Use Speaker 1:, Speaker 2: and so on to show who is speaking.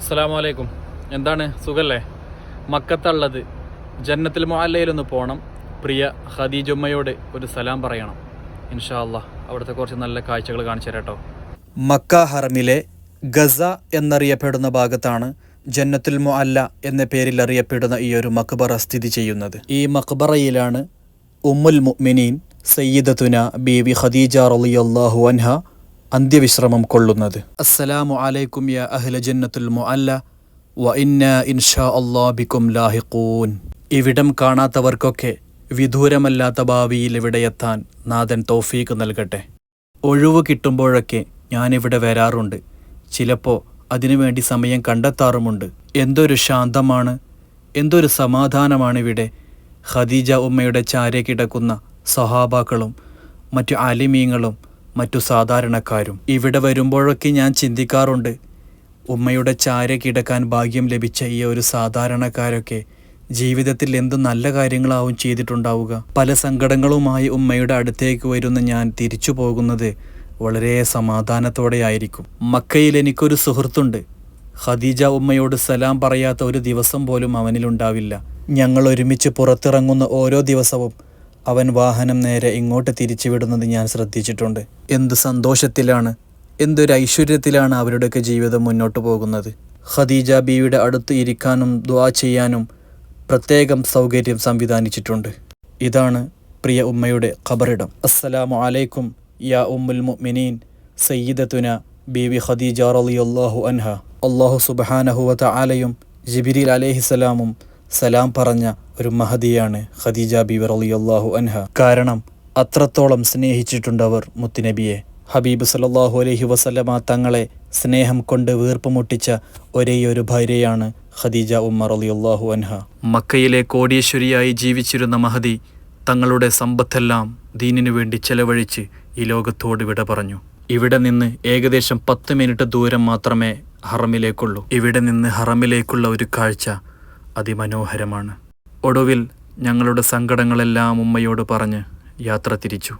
Speaker 1: അസ്സലാമു അലൈക്കും എന്താണ്? സുഖല്ലേ? മക്കത്തുള്ളത് ജന്നത്തിൽ മുഅല്ലയിലൊന്ന് പോകണം പ്രിയ ഖദീജുമ്മയോട് ഒരു സലാം പറയണം. ഇൻഷാ അവിടുത്തെ കുറച്ച് നല്ല കാഴ്ചകൾ കാണിച്ചു തരാട്ടോ.
Speaker 2: മക്ക ഹറമിലെ ഗസ എന്നറിയപ്പെടുന്ന ഭാഗത്താണ് ജന്നത്തുൽ മുഅല്ല എന്ന പേരിൽ അറിയപ്പെടുന്ന ഈ ഒരു മക്ബറ സ്ഥിതി ചെയ്യുന്നത്. ഈ മക്ബറയിലാണ് ഉമ്മുൽ മുഅ്മിനീൻ സയ്യിദത്തുന ബീവി ഖദീജ റളിയല്ലാഹു അൻഹ അന്ത്യവിശ്രമം കൊള്ളുന്നത്. അസ്സലാമു അലൈക്കും യാ അഹ്ല ജന്നത്തുൽ മുഅല്ല. വ ഇന്ന ഇൻഷാ ബിക്കും ലാഹിഖൂൻ. ഇവിടം കാണാത്തവർക്കൊക്കെ വിദൂരമല്ലാത്ത ഭാവിയിൽ ഇവിടെ എത്താൻ നാഥൻ തോഫീക്ക് നൽകട്ടെ. ഒഴിവ് കിട്ടുമ്പോഴൊക്കെ ഞാനിവിടെ വരാറുണ്ട്. ചിലപ്പോൾ അതിനുവേണ്ടി സമയം കണ്ടെത്താറുമുണ്ട്. എന്തൊരു ശാന്തമാണ്. എന്തൊരു സമാധാനമാണ് ഇവിടെ ഖദീജ ഉമ്മയുടെ ചാരെ കിടക്കുന്ന സഹാബാക്കളും മറ്റു ആലിമീങ്ങളും മറ്റു സാധാരണക്കാരും. ഇവിടെ വരുമ്പോഴൊക്കെ ഞാൻ ചിന്തിക്കാറുണ്ട് ഉമ്മയുടെ ചാര കിടക്കാൻ ഭാഗ്യം ലഭിച്ച ഈ ഒരു സാധാരണക്കാരൊക്കെ ജീവിതത്തിൽ എന്ത് നല്ല കാര്യങ്ങളാവും ചെയ്തിട്ടുണ്ടാവുക. പല സങ്കടങ്ങളുമായി ഉമ്മയുടെ അടുത്തേക്ക് വരുന്ന ഞാൻ തിരിച്ചു പോകുന്നത് വളരെ സമാധാനത്തോടെയായിരിക്കും. മക്കയിൽ എനിക്കൊരു സുഹൃത്തുണ്ട്. ഖദീജ ഉമ്മയോട് സലാം പറയാത്ത ഒരു ദിവസം പോലും അവനിലുണ്ടാവില്ല. ഞങ്ങൾ ഒരുമിച്ച് പുറത്തിറങ്ങുന്ന ഓരോ ദിവസവും അവൻ വാഹനം നേരെ ഇങ്ങോട്ട് തിരിച്ചുവിടുന്നത് ഞാൻ ശ്രദ്ധിച്ചിട്ടുണ്ട്. എന്ത് സന്തോഷത്തിലാണ് എന്തൊരു ഐശ്വര്യത്തിലാണ് അവരുടെയൊക്കെ ജീവിതം മുന്നോട്ട് പോകുന്നത്. ഖദീജ ബിയുടെ അടുത്ത് ഇരിക്കാനും ദ്വാ ചെയ്യാനും പ്രത്യേകം സൗകര്യം സംവിധാനിച്ചിട്ടുണ്ട്. ഇതാണ് പ്രിയ ഉമ്മയുടെ ഖബറിടം. അസ്സലാമു അലൈക്കും യാ ഉമ്മുൽ മുഅ്മിനീൻ സയ്യിദത്തുന ബീവി ഖദീജ റളിയല്ലാഹു അൻഹ. അല്ലാഹു സുബ്ഹാനഹു വ തആലയും ജിബിരിൽ അലൈഹിസ്സലാമും സലാം പറഞ്ഞ ഒരു മഹതിയാണ് ഖദീജ ബീവർ അലി അള്ളാഹു അൻഹ. കാരണം അത്രത്തോളം സ്നേഹിച്ചിട്ടുണ്ട് സ്നേഹിച്ചിട്ടുണ്ടവർ മുത്തുനബിയെ. ഹബീബ് സല്ലല്ലാഹു അലഹി വസല്ലമ തങ്ങളെ സ്നേഹം കൊണ്ട് വീർപ്പുമുട്ടിച്ച ഒരേയൊരു ഭാര്യയാണ് ഖദീജ ഉമ്മർ അലി അള്ളാഹു അൻഹ. മക്കയിലെ കോടീശ്വരിയായി ജീവിച്ചിരുന്ന മഹദി തങ്ങളുടെ സമ്പത്തെല്ലാം ദീനിനു വേണ്ടി ചെലവഴിച്ച് ഈ ലോകത്തോട് വിട പറഞ്ഞു. ഇവിടെ നിന്ന് ഏകദേശം പത്ത് മിനിറ്റ് ദൂരം മാത്രമേ ഹറമിലേക്കുള്ളൂ. ഇവിടെ നിന്ന് ഹറമിലേക്കുള്ള ഒരു കാഴ്ച അതിമനോഹരമാണ്. ഒടുവിൽ ഞങ്ങളുടെ സങ്കടങ്ങളെല്ലാം ഉമ്മയോട് പറഞ്ഞ് യാത്ര തിരിച്ചു.